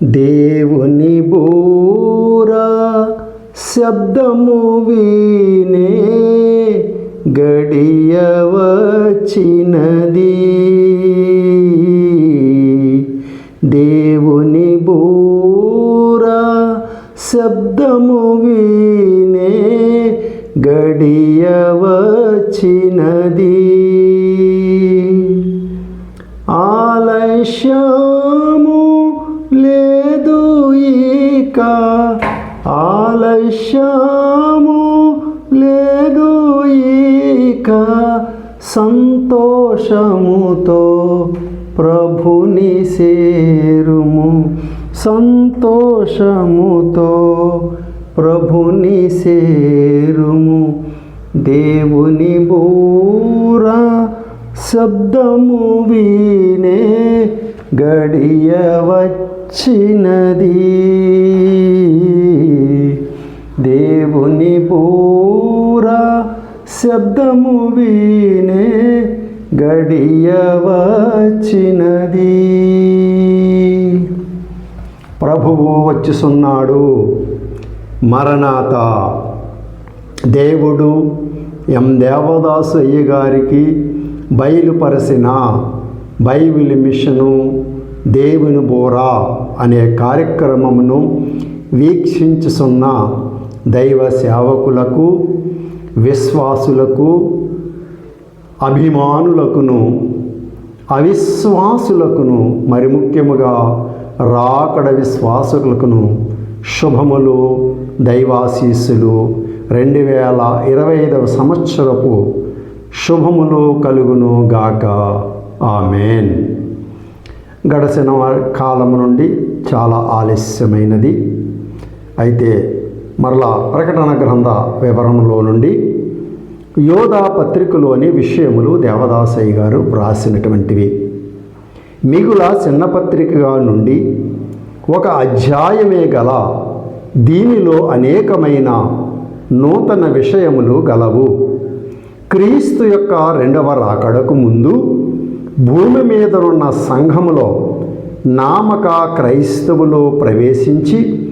దేవుని బూరా శబ్దము వీనే గడియ సంతోషముతో ప్రభుని సేరుము. దేవుని బూర శబ్దము వీనే గడియ వచ్చినది. దేవుని బూరా శబ్దము వీనే గడియ వచ్చినది ప్రభువు మరణాత. దేవుడు ఎం దేవదాసు అయ్య గారికి బయలుపరచిన బైబిల్ మిషను దేవుని బోరా అనే కార్యక్రమమును వీక్షించుసున్న దైవ సేవకులకు విశ్వాసులకు అభిమానులకును అవిశ్వాసులకును మరి ముఖ్యముగా రాకడ విశ్వాసకులకును శుభములు దైవాశీస్సులు. రెండు వేల ఇరవై ఐదవ సంవత్సరపు శుభములు కలుగును గాక. ఆమెన్. గడచిన కాలం నుండి చాలా ఆలస్యమైనది. అయితే మరలా ప్రకటన గ్రంథ వివరణలో నుండి యోధా పత్రికలోని విషయములు దేవదాసయ్య గారు వ్రాసినటువంటివి. మిగుల చిన్నపత్రికగా నుండి ఒక అధ్యాయమే గల దీనిలో అనేకమైన నూతన విషయములు గలవు. క్రీస్తు యొక్క రెండవ రాకడకు ముందు భూమి మీద ఉన్న సంఘములో నామక క్రైస్తవులు ప్రవేశించి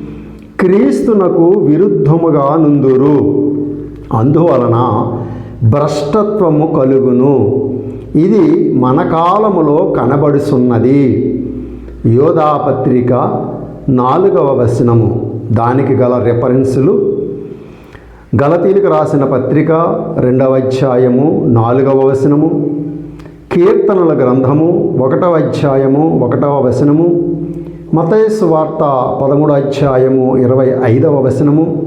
క్రీస్తునకు విరుద్ధముగా నుందురు. అందువలన భ్రష్టత్వము కలుగును. ఇది మన కాలములో కనబడుచున్నది. యోధాపత్రిక నాలుగవ వచనము. దానికి గల రెఫరెన్సులు గలతీలకు రాసిన పత్రిక రెండవ అధ్యాయము నాలుగవ వచనము. కీర్తనల గ్రంథము ఒకటవ అధ్యాయము ఒకటవ వచనము. మతయస్సు వార్త పదమూడు అధ్యాయము ఇరవై ఐదవ వచనము.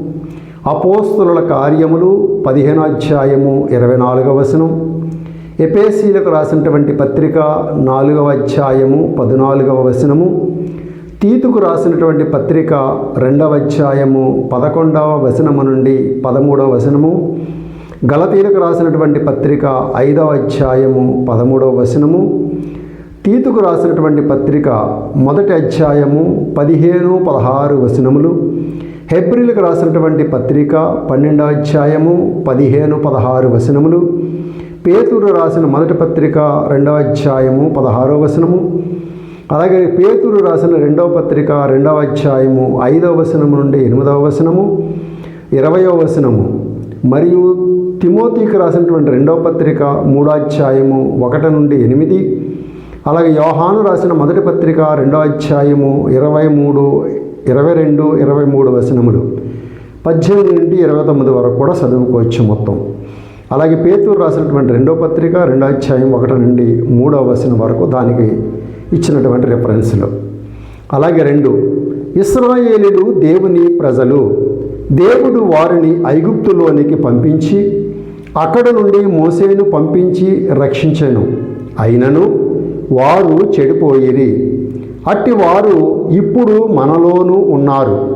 అపోస్తుల కార్యములు పదిహేను అధ్యాయము ఇరవై నాలుగవ వచనం. ఎపేసీలకు రాసినటువంటి పత్రిక నాలుగవ అధ్యాయము పద్నాలుగవ వచనము తీతుకు రాసినటువంటి పత్రిక రెండవ అధ్యాయము పదకొండవ వచనము నుండి పదమూడవ వచనము గలతీలకు రాసినటువంటి పత్రిక ఐదవ అధ్యాయము పదమూడవ వచనము తీతుకు రాసినటువంటి పత్రిక మొదటి అధ్యాయము పదిహేను పదహారు వచనములు హెబ్రిలకు రాసినటువంటి పత్రిక పన్నెండవ అధ్యాయము పదిహేను పదహారు వచనములు పేతురు రాసిన మొదటి పత్రిక రెండవ అధ్యాయము పదహారవ వచనము. అలాగే పేతురు రాసిన రెండవ పత్రిక రెండవ అధ్యాయము ఐదవ వచనము నుండి ఎనిమిదవ వచనము ఇరవయవ వచనము. మరియు తిమోతికి రాసినటువంటి రెండవ పత్రిక మూడాధ్యాయము ఒకటి నుండి ఎనిమిది. అలాగే యోహాను రాసిన మొదటి పత్రిక రెండవ అధ్యాయము ఇరవై మూడు ఇరవై రెండు ఇరవై మూడు వచనములు. పద్దెనిమిది నుండి ఇరవై తొమ్మిది వరకు కూడా చదువుకోవచ్చు మొత్తం. అలాగే పేతూరు రాసినటువంటి రెండో పత్రిక రెండో అధ్యాయం ఒకటి నుండి మూడవ వచనం వరకు దానికి ఇచ్చినటువంటి రెఫరెన్స్లు అలాగే రెండు ఇస్రాయేలీలు దేవుని ప్రజలు దేవుడు వారిని ఐగుప్తులోనికి పంపించి అక్కడ నుండి మోసేను పంపించి రక్షించెను. అయినను వారు చెడిపోయిరి. అట్టి వారు ఇప్పుడు మనలోనూ ఉన్నారు.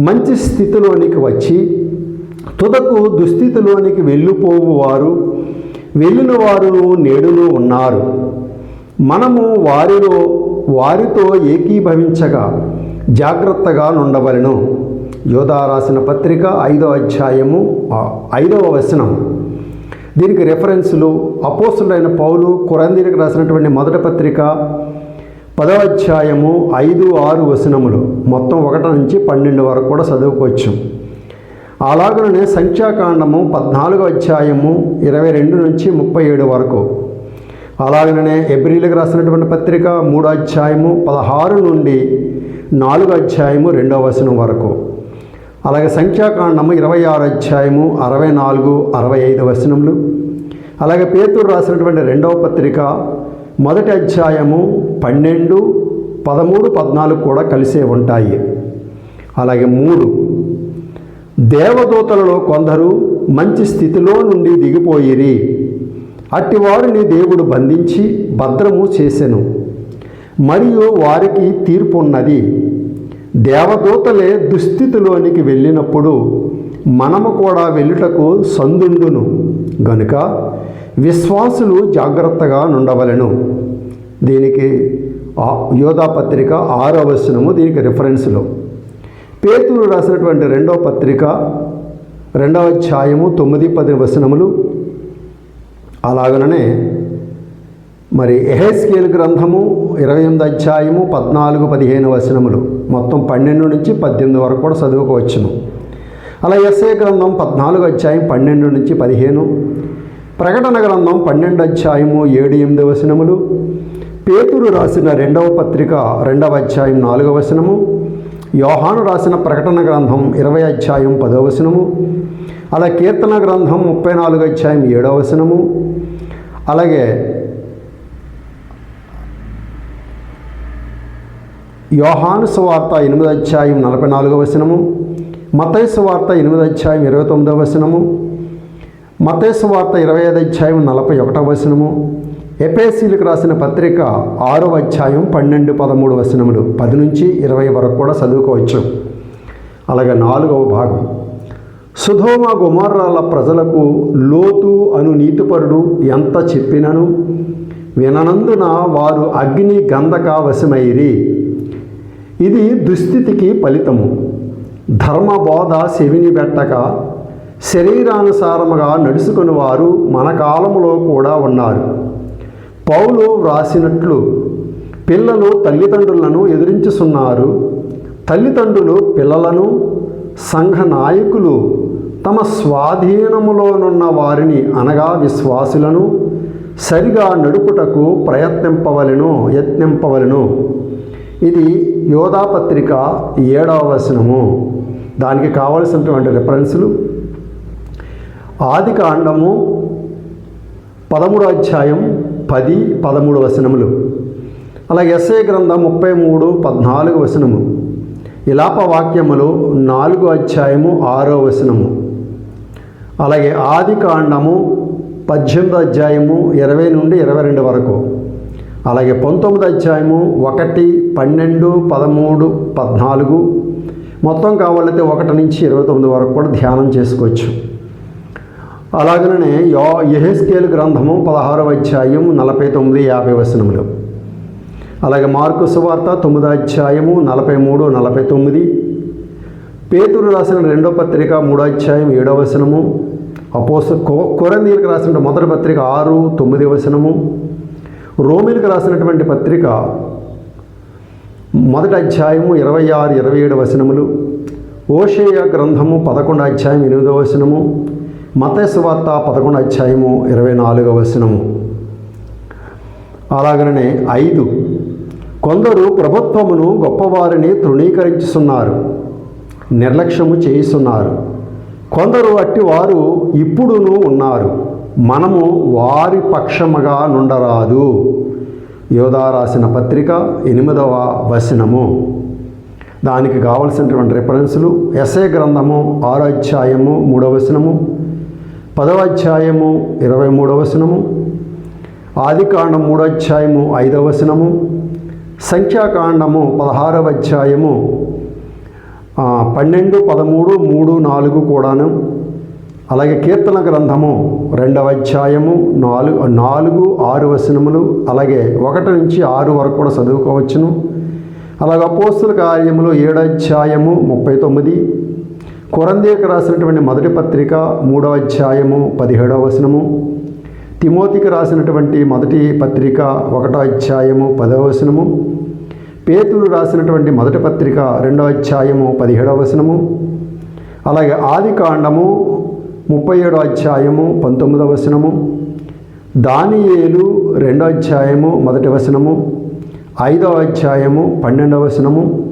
మంచి స్థితిలోనికి వచ్చి తుదకు దుస్థితిలోనికి వెళ్ళిపోవు వారు వెళ్ళిన వారు నేడును ఉన్నారు. మనము వారిలో వారితో ఏకీభవించగా జాగ్రత్తగా నుండవలను. యోధా రాసిన పత్రిక ఐదవ అధ్యాయము ఐదవ వచనం. దీనికి రెఫరెన్స్లు అపోసులైన పౌలు కొరందీలకు రాసినటువంటి మొదటి పత్రిక పదవ అధ్యాయము ఐదు ఆరు వచనములు. మొత్తం ఒకటి నుంచి పన్నెండు వరకు కూడా చదువుకోవచ్చు. అలాగనే సంఖ్యాకాండము పద్నాలుగో అధ్యాయము ఇరవై రెండు నుంచి ముప్పై ఏడు వరకు. అలాగనే ఎబ్రిలకు రాసినటువంటి పత్రిక మూడో అధ్యాయము పదహారు నుండి నాలుగో అధ్యాయము రెండవ వచనం వరకు. అలాగే సంఖ్యాకాండము ఇరవై ఆరు అధ్యాయము అరవై నాలుగు అరవై ఐదు వచనములు. అలాగే పేతురు రాసినటువంటి రెండవ పత్రిక మొదటి అధ్యాయము పన్నెండు పదమూడు పద్నాలుగు కూడా కలిసే ఉంటాయి. అలాగే మూడు. దేవదూతలలో కొందరు మంచి స్థితిలో నుండి దిగిపోయిరి. అట్టివారిని దేవుడు బంధించి భద్రము చేసెను. మరియు వారికి తీర్పు ఉన్నది దేవదూతలే దుస్థితిలోనికి వెళ్ళినప్పుడు మనము కూడా వెళ్ళుటకు సందుండును. గనుక విశ్వాసులు జాగ్రత్తగా నుండవలెను. దీనికి ఆ- ఆరో వచనము దీనికి రిఫరెన్స్లో పేతురు రాసినటువంటి రెండవ పత్రిక రెండవ అధ్యాయము తొమ్మిది పది వచనములు. అలాగనే మరి ఎహెస్కేల్ గ్రంథము ఇరవై ఎనిమిది అధ్యాయము పద్నాలుగు పదిహేను వచనములు. మొత్తం పన్నెండు నుంచి పద్దెనిమిది వరకు కూడా చదువుకోవచ్చును. అలా ఎస్ఏ గ్రంథం పద్నాలుగు అధ్యాయం పన్నెండు నుంచి పదిహేను. ప్రకటన గ్రంథం పన్నెండు అధ్యాయము ఏడు ఎనిమిది వచనములు. పేతురు రాసిన రెండవ పత్రిక రెండవ అధ్యాయం నాలుగవ వచనము. యోహాను రాసిన ప్రకటన గ్రంథం ఇరవై అధ్యాయం పదో వచనము. అలా కీర్తన గ్రంథం ముప్పై నాలుగు అధ్యాయం ఏడవ వచనము. అలాగే యోహాను సువార్త ఎనిమిది అధ్యాయం నలభై నాలుగవ వచనము. మతయ వార్త ఎనిమిది అధ్యాయం ఇరవై తొమ్మిదవ వచనము. మతేసు వార్త ఇరవై ఐదు అధ్యాయం నలభై ఒకటవ వచనము. ఎపేసీలకు రాసిన పత్రిక ఆరవ అధ్యాయం పన్నెండు పదమూడు వచనములు పది నుంచి ఇరవై వరకు కూడా చదువుకోవచ్చు. అలాగే నాలుగవ భాగం. సుధోమ గుమారాల ప్రజలకు లోతు అను నీతిపరుడు ఎంత చెప్పినను? విననందున వారు అగ్ని గంధక వశమైరి. ఇది దుస్థితికి ఫలితము. ధర్మబోధ శవిని పెట్టక శరీరానుసారముగా నడుచుకుని వారు మన కాలంలో కూడా ఉన్నారు. పౌలు వ్రాసినట్లు పిల్లలు తల్లిదండ్రులను ఎదిరించుతున్నారు తల్లిదండ్రులు పిల్లలను సంఘ నాయకులు తమ స్వాధీనములోనున్న వారిని అనగా విశ్వాసులను సరిగా నడుపుటకు ప్రయత్నింపవలెను యత్నింపవలెను. ఇది యోధాపత్రిక ఏడవ వచనము. దానికి కావలసినటువంటి రిఫరెన్సులు ఆది కాండము పదమూడో అధ్యాయం పది పదమూడు వచనములు. అలాగే ఎస్ఏ గ్రంథం ముప్పై మూడు పద్నాలుగు వచనము. ఇలాప వాక్యములు నాలుగు అధ్యాయము ఆరో వచనము. అలాగే ఆది కాండము పద్దెనిమిది అధ్యాయము ఇరవై నుండి ఇరవై రెండు వరకు. అలాగే పంతొమ్మిది అధ్యాయము ఒకటి పన్నెండు పదమూడు పద్నాలుగు. మొత్తం కావాలైతే ఒకటి నుంచి ఇరవై తొమ్మిది వరకు కూడా ధ్యానం చేసుకోవచ్చు. అలాగనే యో యహెస్కేల్ గ్రంథము పదహారవ అధ్యాయం నలభై తొమ్మిది యాభై వచనములు. అలాగే మార్కు సువార్త తొమ్మిదో అధ్యాయము నలభై మూడు నలభై తొమ్మిది. పేతురు రాసిన రెండో పత్రిక మూడో అధ్యాయం ఏడో వచనము. అపోస కొరందీలకు రాసిన మొదటి పత్రిక ఆరు తొమ్మిది వచనము. రోమిలకు రాసినటువంటి పత్రిక మొదటి అధ్యాయము ఇరవై ఆరు ఇరవై ఏడు వచనములు. ఓషేయ గ్రంథము పదకొండు అధ్యాయం ఎనిమిదో వచనము. మతేశ్వార్త పదకొండు అధ్యాయము ఇరవై నాలుగవ వచనము. అలాగనే ఐదు కొందరు ప్రభుత్వమును గొప్పవారిని తృణీకరించుతున్నారు నిర్లక్ష్యము చేయిస్తున్నారు కొందరు అట్టి వారు ఇప్పుడును ఉన్నారు మనము వారి పక్షముగా నుండరాదు. యోధా రాసిన పత్రిక ఎనిమిదవ వచనము. దానికి కావలసినటువంటి రిఫరెన్సులు ఎస్ఏ గ్రంథము ఆరో అధ్యాయము మూడవ వచనము పదవ అధ్యాయము ఇరవై మూడవ వచనము ఆదికాండం మూడో అధ్యాయము ఐదవ వచనము సంఖ్యాకాండము పదహారవ అధ్యాయము పన్నెండు పదమూడు మూడు నాలుగు కూడాను అలాగే కీర్తన గ్రంథము రెండవ అధ్యాయము నాలుగు నాలుగు ఆరు వచనములు అలాగే ఒకటి నుంచి ఆరు వరకు కూడా చదువుకోవచ్చును. అలాగే అపోస్తుల కార్యములు ఏడో అధ్యాయము ముప్పై తొమ్మిది కొరందేకు రాసినటువంటి మొదటి పత్రిక మూడవ అధ్యాయము పదిహేడవ వచనము. తిమోతికి రాసినటువంటి మొదటి పత్రిక ఒకటో అధ్యాయము పదవ వచనము. పేతులు రాసినటువంటి మొదటి పత్రిక రెండవ అధ్యాయము పదిహేడవ వచనము. అలాగే ఆది కాండము ముప్పై ఏడో అధ్యాయము పంతొమ్మిదవ వచనము. దానియేలు రెండో అధ్యాయము మొదటి వచనము. ఐదవ అధ్యాయము పన్నెండవ వచనము.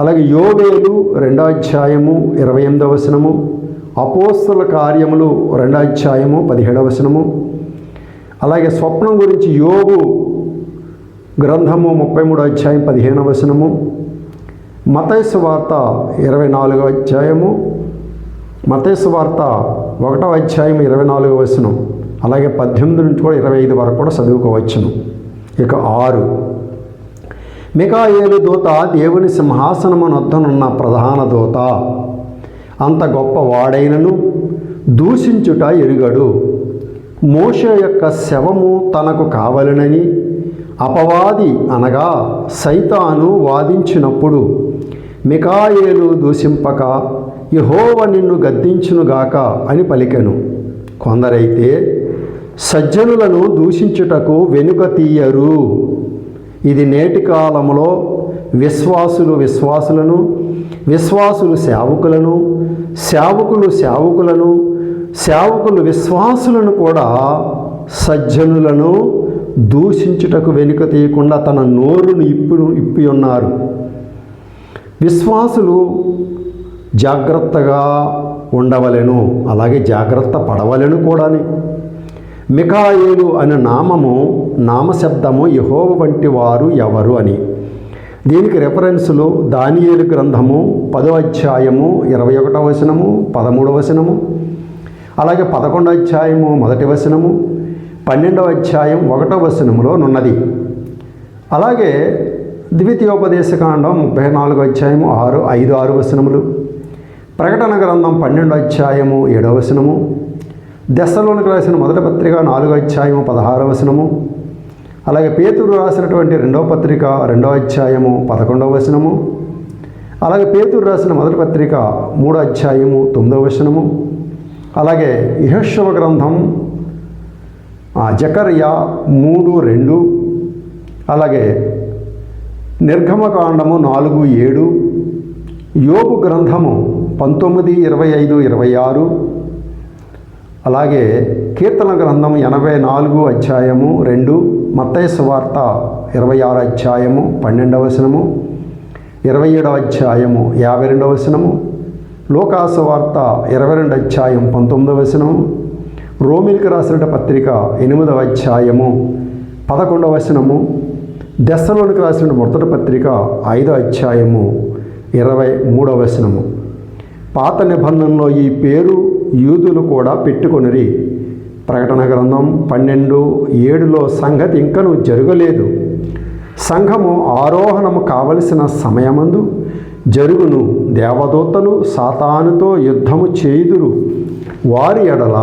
అలాగే యోవేలు రెండో అధ్యాయము ఇరవై ఎనిమిదవ వచనము అపోస్తుల కార్యములు రెండో అధ్యాయము పదిహేడవ వచనము అలాగే స్వప్నం గురించి యోగు గ్రంథము ముప్పై మూడో అధ్యాయం పదిహేనవ వచనము మతైసు వార్త ఇరవై నాలుగో అధ్యాయము మతైసు వార్త ఒకటో అధ్యాయం ఇరవై నాలుగో వచనం అలాగే పద్దెనిమిది నుంచి కూడా ఇరవై ఐదు వరకు కూడా చదువుకోవచ్చును. ఇక ఆరు. మికాయేలు దూత దేవుని సింహాసనమునొద్దనున్న ప్రధాన దూత. అంత గొప్ప వాడైనను దూషించుట ఎరుగడు. మోష యొక్క శవము తనకు కావలనని అపవాది అనగా సైతాను వాదించినప్పుడు మికాయేలు దూషింపక యహోవ నిన్ను గద్దించునుగాక అని పలికెను. కొందరైతే సజ్జనులను దూషించుటకు వెనుక తీయరు. ఇది నేటి కాలంలో విశ్వాసులు విశ్వాసులను విశ్వాసులు సేవకులను సేవకులు సేవకులను సేవకులు విశ్వాసులను కూడా సజ్జనులను దూషించుటకు వెనుక తీయకుండా తన నోరును ఇప్పు ఇప్పి ఉన్నారు. విశ్వాసులు జాగ్రత్తగా ఉండవలెను అలాగే జాగ్రత్త పడవలెను కూడాని. మికాయేలు అనే నామము నామశబ్దము యహోవ వంటి వారు ఎవరు అని. దీనికి రెఫరెన్సులు దానియేలు గ్రంథము పదో అధ్యాయము ఇరవై ఒకటో వచనము పదమూడవ వచనము అలాగే పదకొండో అధ్యాయము మొదటి వచనము పన్నెండవ అధ్యాయం ఒకటో వచనములో నున్నది అలాగే ద్వితీయోపదేశకాండం ముప్పై నాలుగో అధ్యాయము ఆరు ఐదు ఆరు వచనములు ప్రకటన గ్రంథం పన్నెండో అధ్యాయము ఏడవ వచనము దశలోనికి రాసిన మొదటి పత్రిక నాలుగో అధ్యాయము పదహారవ వచనము. అలాగే పేతురు రాసినటువంటి రెండవ పత్రిక రెండవ అధ్యాయము పదకొండవ వచనము. అలాగే పేతురు రాసిన మొదటి పత్రిక మూడో అధ్యాయము తొమ్మిదవ వచనము. అలాగే యహోశవ గ్రంథం ఆ, జకర్యా మూడు రెండు. అలాగే నిర్గమకాండము నాలుగు ఏడు. యోగు గ్రంథము పంతొమ్మిది ఇరవై ఐదు ఇరవై ఆరు. అలాగే కీర్తన గ్రంథం ఎనభై నాలుగు అధ్యాయము రెండు మత్తయ్య సువార్త ఇరవై ఆరు అధ్యాయము పన్నెండవ వచనము ఇరవై ఏడవ అధ్యాయము యాభై రెండవ వచనము లోకాసు వార్త ఇరవై రెండు అధ్యాయం పంతొమ్మిదవ వచనము రోమిలికి రాసిన పత్రిక ఎనిమిదవ అధ్యాయము పదకొండవ వచనము దశలోనికి రాసిన మొదటి పత్రిక ఐదో అధ్యాయము ఇరవై మూడవ వచనము. పాత నిబంధనలో ఈ పేరు యూదులు కూడా పెట్టుకొనిరి. ప్రకటన గ్రంథం పన్నెండు ఏడులో సంగతి ఇంకను జరగలేదు. సంఘము ఆరోహణము కావలసిన సమయమందు జరుగును. దేవదూతలు సాతానుతో యుద్ధము చేయుదురు. వారి ఎడల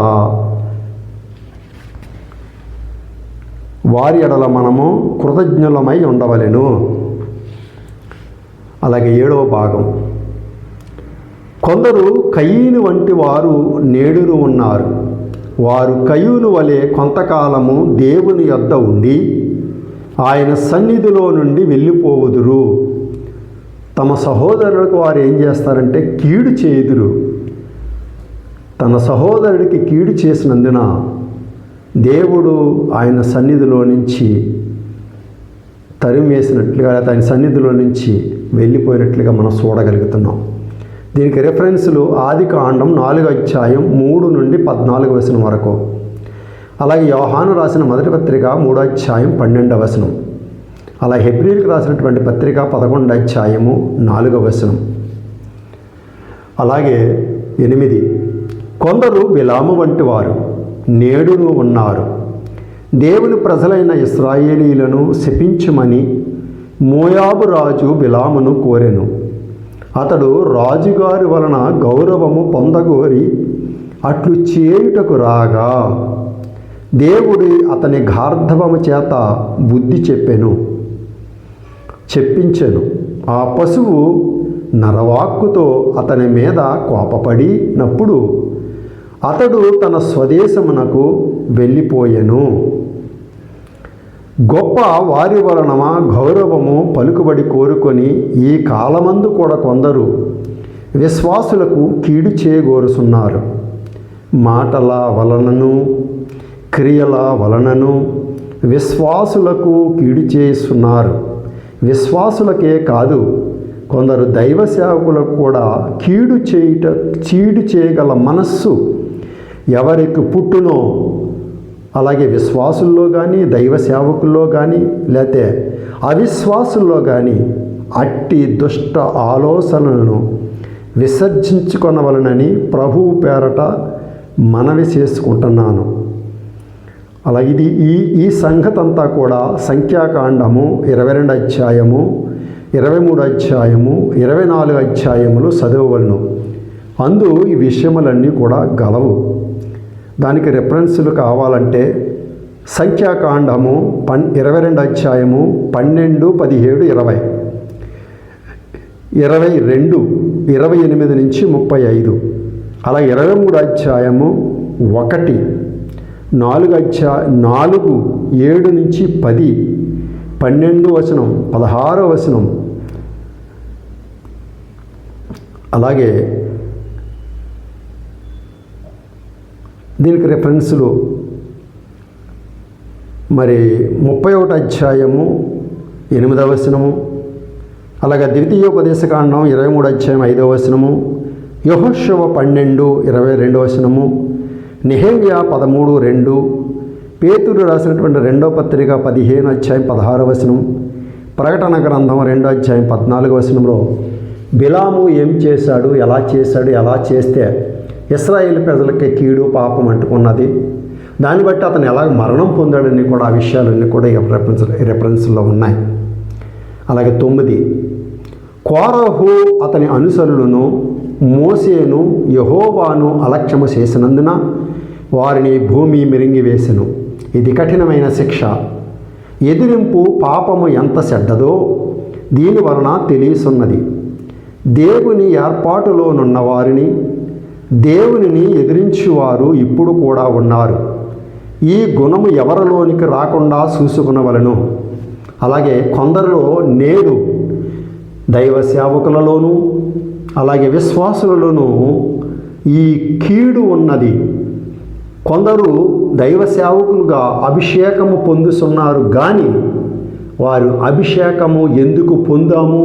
వారి ఎడల మనము కృతజ్ఞులమై ఉండవలెను. అలాగే ఏడవ భాగం. కొందరు కయ్యూని వంటి వారు నేడును ఉన్నారు. వారు కయ్యూను వలె కొంతకాలము దేవుని యొద్ద ఉండి ఆయన సన్నిధిలో నుండి వెళ్ళిపోవుదురు. తమ సహోదరులకు వారు ఏం చేస్తారంటే కీడు చేయుదురు. తన సహోదరుడికి కీడు చేసినందున దేవుడు ఆయన సన్నిధిలో నుంచి తరిమేసినట్లుగా లేదా ఆయన సన్నిధిలో నుంచి వెళ్ళిపోయినట్లుగా మనం చూడగలుగుతున్నాం. దీనికి రిఫరెన్స్లు ఆది కాండం నాలుగు అధ్యాయం మూడు నుండి పద్నాలుగు వచనం వరకు. అలాగే యోహాను రాసిన మొదటి పత్రిక మూడో అధ్యాయం పన్నెండవ వచనం. అలా హెబ్రిల్కి రాసినటువంటి పత్రిక పదకొండు అధ్యాయము నాలుగవ వచనం. అలాగే ఎనిమిది కొందరు విలాము వంటి వారు నేడును ఉన్నారు. దేవుని ప్రజలైన ఇస్రాయేలీలను శపించమని మోయాబు రాజు బిలామును కోరెను. అతడు రాజుగారి వలన గౌరవము పొందగోరి అట్లు చేయుటకు రాగా దేవుడి అతని గార్ధవము చేత బుద్ధి చెప్పెను చెప్పించెను. ఆ పశువు నరవాక్కుతో అతని మీద కోపపడినప్పుడు అతడు తన స్వదేశమునకు వెళ్ళిపోయెను. గొప్ప వారి వలన గౌరవము పలుకుబడి కోరుకొని ఈ కాలమందు కూడా కొందరు విశ్వాసులకు కీడు చేయగోరుచున్నారు మాటల వలనను క్రియల వలనను విశ్వాసులకు కీడు చేస్తున్నారు విశ్వాసులకే కాదు కొందరు దైవ సేవకులకు కూడా కీడు చేయుట చీడు చేయగల మనస్సు ఎవరికి పుట్టునో అలాగే విశ్వాసుల్లో కానీ దైవ సేవకుల్లో కానీ లేతే అవిశ్వాసుల్లో కానీ అట్టి దుష్ట ఆలోచనలను విసర్జించుకొనవలనని ప్రభువు పేరట మనవి చేసుకుంటున్నాను. అలా ఇది ఈ ఈ సంగతి అంతా కూడా సంఖ్యాకాండము ఇరవై రెండు అధ్యాయము ఇరవై మూడు అధ్యాయము ఇరవై నాలుగు అధ్యాయములు చదవవలను. అందు ఈ విషయములన్నీ కూడా గలవు. దానికి రెఫరెన్సులు కావాలంటే సంఖ్యాకాండము పన్ ఇరవై రెండు అధ్యాయము పన్నెండు పదిహేడు ఇరవై. ఇరవై రెండు ఇరవై ఎనిమిది నుంచి ముప్పై ఐదు. అలా ఇరవై మూడు అధ్యాయము ఒకటి నాలుగు అధ్యా నాలుగు ఏడు నుంచి పది పన్నెండు వచనం పదహారో వచనం. అలాగే దీనికి రెఫరెన్సులు మరి ముప్పై ఒకటి అధ్యాయము ఎనిమిదవ వచనము అలాగే ద్వితీయోపదేశకాండం ఇరవై మూడు అధ్యాయం ఐదవ వచనము యహోశవ పన్నెండు ఇరవై రెండవ వచనము నిహేమియా పదమూడు రెండు పేతురు రాసినటువంటి రెండో పత్రిక పదిహేను అధ్యాయం పదహారవ వచనం ప్రకటన గ్రంథం రెండో అధ్యాయం పద్నాలుగు వచనంలో బిలాము ఏం చేశాడు ఎలా చేశాడు ఎలా చేస్తే ఇస్రాయేల్ ప్రజలకి కీడు పాపం అంటుకున్నది. దాన్ని బట్టి అతను ఎలా మరణం పొందాడని కూడా ఆ విషయాలన్నీ కూడా రెఫరెన్స్ రెఫరెన్స్లో ఉన్నాయి. అలాగే తొమ్మిది కోరహు అతని అనుసరులను మోసేను యహోవాను అలక్ష్యము చేసినందున వారిని భూమి మిరింగివేసెను ఇది కఠినమైన శిక్ష. ఎదిరింపు పాపము ఎంత చెడ్డదో దీని వలన తెలియసున్నది. దేవుని ఏర్పాటులోనున్న వారిని దేవునిని ఎదిరించువారు ఇప్పుడు కూడా ఉన్నారు. ఈ గుణము ఎవరిలోనికి రాకుండా చూసుకునవలను. అలాగే కొందరిలో నేడు దైవ సేవకులలోనూ అలాగే విశ్వాసులలోనూ ఈ కీడు ఉన్నది. కొందరు దైవ సేవకులుగా అభిషేకము పొందుతున్నారు కానీ వారు అభిషేకము ఎందుకు పొందాము?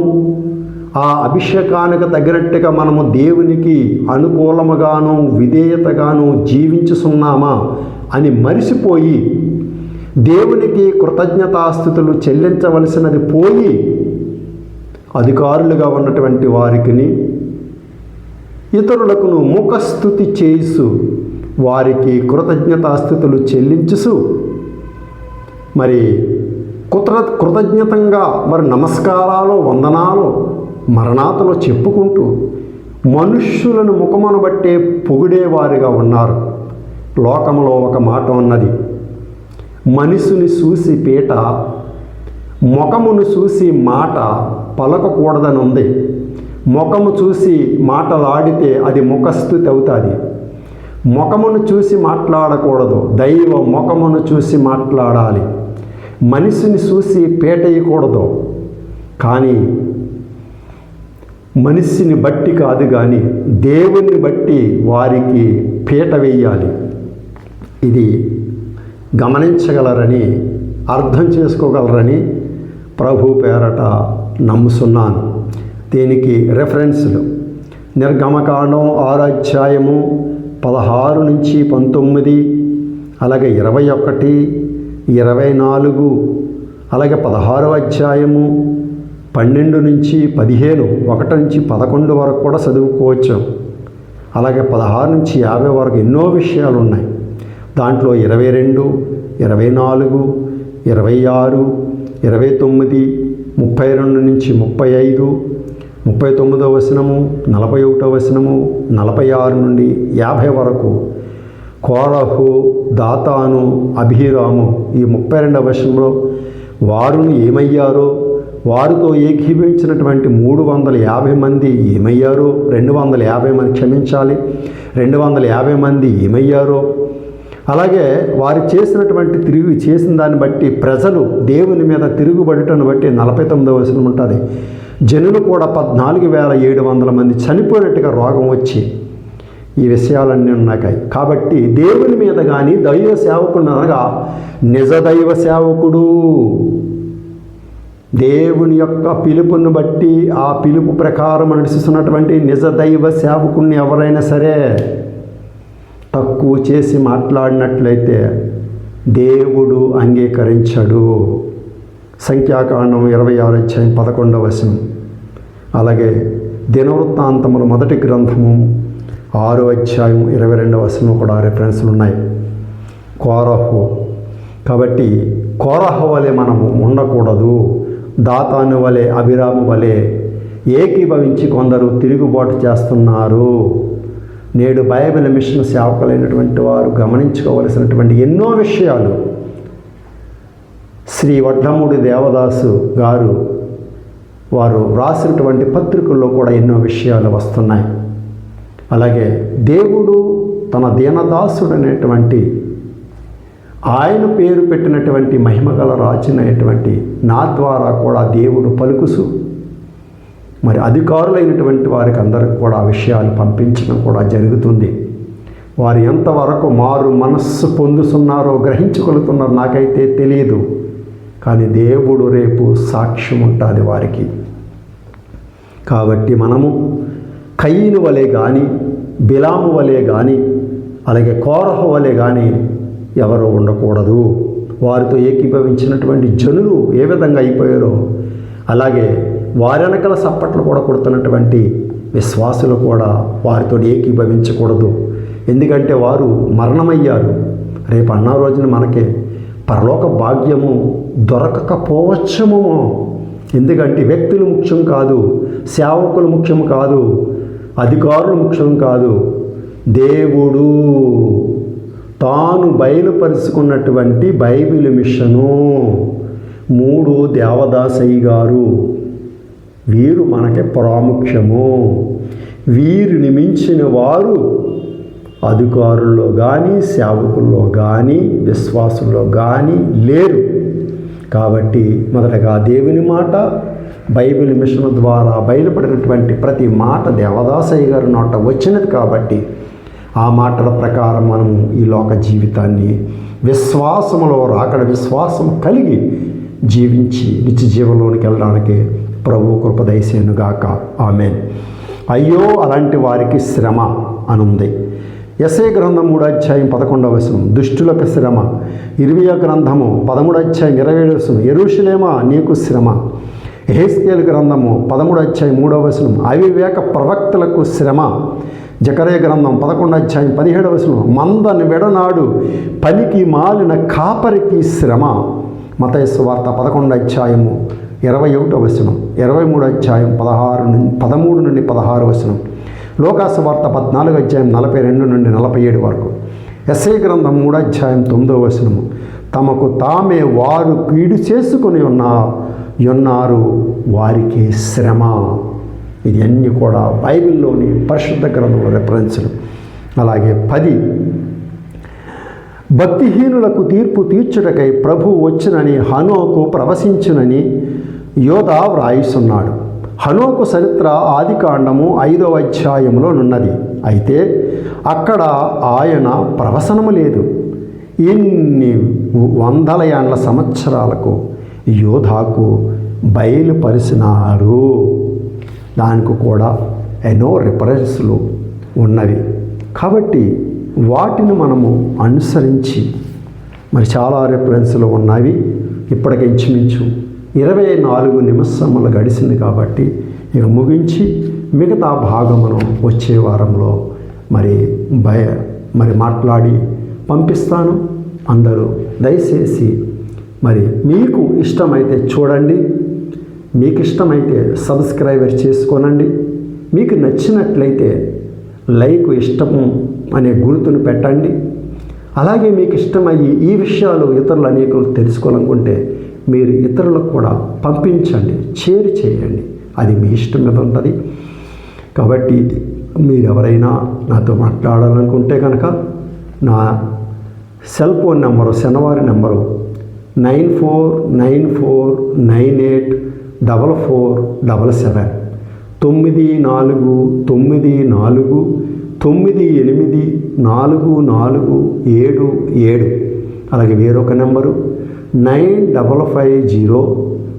ఆ అభిషేకానికి తగినట్టుగా మనము దేవునికి అనుకూలముగాను విధేయతగాను జీవించుసున్నామా అని మరిసిపోయి దేవునికి కృతజ్ఞతాస్థుతులు చెల్లించవలసినది పోయి అధికారులుగా ఉన్నటువంటి వారికి ఇతరులకును ముఖస్థుతి చేసు వారికి కృతజ్ఞతాస్థుతులు చెల్లించుసు మరి కృత కృతజ్ఞతంగా మరి నమస్కారాలు వందనాలు మరణాతలు చెప్పుకుంటూ మనుష్యులను ముఖమును బట్టే పొగిడేవారిగా ఉన్నారు. లోకంలో ఒక మాట ఉన్నది. మనిషిని చూసి పీట ముఖమును చూసి మాట పలకకూడదని ఉంది ముఖము చూసి మాటలాడితే అది ముఖస్థుతి అవుతుంది ముఖమును చూసి మాట్లాడకూడదు. దైవ ముఖమును చూసి మాట్లాడాలి. మనిషిని చూసి పేటేయకూడదు. కానీ మనిషిని బట్టి కాదు కానీ దేవుణ్ణి బట్టి వారికి పీట వేయాలి. ఇది గమనించగలరని అర్థం చేసుకోగలరని ప్రభు పేరట నమ్ముతున్నాను దీనికి రెఫరెన్స్లు. నిర్గమకాండం ఆరాధ్యాయము పదహారు నుంచి పంతొమ్మిది అలాగే ఇరవై ఒకటి ఇరవై నాలుగు అలాగే పదహారవ అధ్యాయము పన్నెండు నుంచి పదిహేను ఒకటి నుంచి పదకొండు వరకు కూడా చదువుకోవచ్చు. అలాగే పదహారు నుంచి యాభై వరకు ఎన్నో విషయాలు ఉన్నాయి. దాంట్లో ఇరవై రెండు ఇరవై నాలుగు ఇరవై ఆరు ఇరవై తొమ్మిది ముప్పై రెండు నుంచి ముప్పై ఐదు ముప్పై తొమ్మిదో వచనము నలభై ఒకటో వచనము నలభై ఆరు నుండి యాభై వరకు కోరహు దాతాను అభిరాము ఈ ముప్పై రెండవ వచనంలో వారును ఏమయ్యారో వారితో ఏకీభవించినటువంటి మూడు వందల యాభై మంది ఏమయ్యారో రెండు వందల యాభై మంది క్షమించాలి రెండు వందల యాభై మంది ఏమయ్యారో. అలాగే వారు చేసినటువంటి తిరిగి చేసిన దాన్ని బట్టి ప్రజలు దేవుని మీద తిరుగుబడటను బట్టి నలభై తొమ్మిదవ వచనం ఉంటుంది. జనులు కూడా పద్నాలుగు వేల ఏడు వందల మంది చనిపోయినట్టుగా రోగం వచ్చి ఈ విషయాలన్నీ ఉన్నాయి కాబట్టి దేవుని మీద కానీ దైవ సేవకుడు అనగా నిజ దైవ సేవకుడు. దేవుని యొక్క పిలుపుని బట్టి ఆ పిలుపు ప్రకారం నడుస్తున్నటువంటి నిజ దైవ సేవకుణ్ణి ఎవరైనా సరే తక్కువ చేసి మాట్లాడినట్లయితే దేవుడు అంగీకరించడు. సంఖ్యాకాండం ఇరవై ఆరు అధ్యాయం పదకొండవ వశం అలాగే దినవృత్తాంతముల మొదటి గ్రంథము ఆరో అధ్యాయం ఇరవై రెండవ వశము కూడా రిఫరెన్స్లు ఉన్నాయి. కోరహు. కాబట్టి కోరహ వలె మనము ఉండకూడదు. దాతాను వలె అభిరాము వలె ఏకీభవించి కొందరు తిరుగుబాటు చేస్తున్నారు. నేడు బైబిల్ మిషన్ సేవకులైనటువంటి వారు గమనించుకోవలసినటువంటి ఎన్నో విషయాలు. శ్రీ వడ్లమూడి దేవదాసు గారు వారు వ్రాసినటువంటి పత్రికల్లో కూడా ఎన్నో విషయాలు వస్తున్నాయి. అలాగే దేవుడు తన దీనదాసుడు అనేటువంటి ఆయన పేరు పెట్టినటువంటి మహిమగల రాచినటువంటి నా ద్వారా కూడా దేవుడు పలుకుసు. మరి అధికారులైనటువంటి వారికి అందరికి కూడా ఆ విషయాలు పంపించడం కూడా జరుగుతుంది. వారు ఎంతవరకు మారు మనస్సు పొందుతున్నారో గ్రహించగలుగుతున్నారో నాకైతే తెలియదు. కానీ దేవుడు రేపు సాక్ష్యం ఉంటుంది వారికి. కాబట్టి మనము కయ్యను వలె కానీ బిలాము వలె కానీ అలాగే కోరహ వలె కానీ ఎవరు ఉండకూడదు. వారితో ఏకీభవించినటువంటి జనులు ఏ విధంగా అయిపోయారో అలాగే వారెనకల సప్పట్లు కూడా కొడుతున్నటువంటి విశ్వాసులు కూడా వారితో ఏకీభవించకూడదు. ఎందుకంటే వారు మరణమయ్యారు. రేపు అన్న రోజున మనకి పరలోక భాగ్యము దొరకకపోవచ్చము. ఎందుకంటే వ్యక్తులు ముఖ్యం కాదు సేవకులు ముఖ్యం కాదు అధికారులు ముఖ్యం కాదు దేవుడు. తాను బయలుపరుచుకున్నటువంటి బైబిల్ మిషను. మూడు దేవదాసయ్య గారు వీరు మనకి ప్రాముఖ్యము. వీరిని మించిన వారు అధికారుల్లో కానీ సేవకుల్లో కానీ విశ్వాసుల్లో కానీ లేరు. కాబట్టి మొదటగా దేవుని మాట బైబిల్ మిషన్ ద్వారా బయలుపడినటువంటి ప్రతి మాట దేవదాసయ్య గారి నోట వచ్చినది కాబట్టి ఆ మాటల ప్రకారం మనము ఈ లోక జీవితాన్ని విశ్వాసములో రాకడ విశ్వాసం కలిగి జీవించి నిత్య జీవంలోనికి వెళ్ళడానికి ప్రభు కృపదయసేనుగాక ఆమె ఆమెన్. అయ్యో అలాంటి వారికి శ్రమ అనుంది. ఎస్ఏ గ్రంథం మూడు అధ్యాయం పదకొండవ వశం దుష్టులకు శ్రమ. ఇరవయ గ్రంథము పదమూడు అధ్యాయం ఇరవై ఏడు వశం ఎరుషులేమా నీకు శ్రమ. హేస్కేల్ గ్రంథము పదమూడు అధ్యాయం మూడవ వశనం అవివేక ప్రవక్తలకు శ్రమ. జకరే గ్రంథం పదకొండు అధ్యాయం పదిహేడవ వచనం. మందని వెడనాడు పనికి మాలిన కాపరికి శ్రమ. మతయస్సు వార్త పదకొండు అధ్యాయము ఇరవై ఒకటో వచనం. ఇరవై మూడు అధ్యాయం పదహారు నుండి పదమూడు నుండి పదహారు వచనం. లోకాసు వార్త పద్నాలుగు అధ్యాయం నలభై రెండు నుండి నలభై ఏడు వరకు. ఎస్ఐ గ్రంథం మూడు అధ్యాయం తొమ్మిదో వచనము తమకు తామే వారు కీడు చేసుకుని ఉన్న ఉన్నారు వారికి శ్రమ. ఇది అన్నీ కూడా బైబిల్లోని పరిశుద్ధ గ్రంథంలో రెఫరెన్స్లు అలాగే పది భక్తిహీనులకు తీర్పు తీర్చుటకై ప్రభు వచ్చునని హనోకు ప్రవశించునని యోధ వ్రాయిస్తున్నాడు. హనోకు చరిత్ర ఆదికాండము ఐదవ అధ్యాయంలో నున్నది. అయితే అక్కడ ఆయన ప్రవసనము లేదు. ఇన్ని వందల ఏండ్ల సంవత్సరాలకు యోధాకు బయలుపరిచినాడు. దానికి కూడా ఎన్నో రిఫరెన్స్లు ఉన్నవి. కాబట్టి వాటిని మనము అనుసరించి మరి చాలా రిఫరెన్స్లు ఉన్నవి. ఇప్పటికి ఇంచుమించు ఇరవై నాలుగు నిమిషములు గడిచింది కాబట్టి ఇక ముగించి మిగతా భాగమును వచ్చే వారంలో మరి భయ మరి మాట్లాడి పంపిస్తాను. అందరూ దయచేసి మరి మీకు ఇష్టమైతే చూడండి. మీకు ఇష్టమైతే సబ్స్క్రైబర్ చేసుకోనండి. మీకు నచ్చినట్లయితే లైక్ ఇష్టము అనే గుర్తును పెట్టండి. అలాగే మీకు ఇష్టమయ్యి ఈ విషయాలు ఇతరులు అనేకులు తెలుసుకోవాలనుకుంటే మీరు ఇతరులకు కూడా పంపించండి షేర్ చేయండి. అది మీ ఇష్టం మీద ఉంటుంది. కాబట్టి మీరు ఎవరైనా నాతో మాట్లాడాలనుకుంటే కనుక నా cell phone number శనివారి number nine four nine four nine eight double four double seven తొమ్మిది నాలుగు తొమ్మిది నాలుగు తొమ్మిది ఎనిమిది నాలుగు నాలుగు ఏడు ఏడు. అలాగే వేరొక number nine double five zero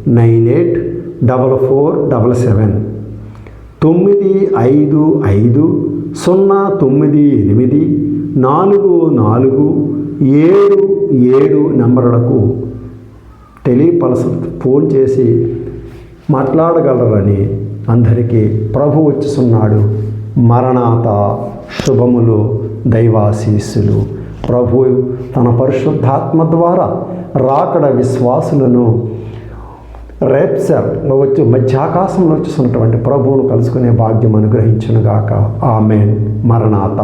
nine eight double four double seven. తొమ్మిది ఐదు ఐదు సున్నా తొమ్మిది ఎనిమిది నాలుగు నాలుగు ఏడు ఏడు నెంబర్లకు టెలిపల్స్ ఫోన్ చేసి మాట్లాడగలరని అందరికీ ప్రభు వచ్చుచున్నాడు. మరణాత శుభములు దైవాశీస్సులు. ప్రభు తన పరిశుద్ధాత్మ ద్వారా రాకడ విశ్వాసులను రేప్సర్ వచ్చి మధ్యాకాశంలో వచ్చిస్తున్నటువంటి ప్రభువును కలుసుకునే భాగ్యం అనుగ్రహించునుగాక. ఆమెన్. మరణాత.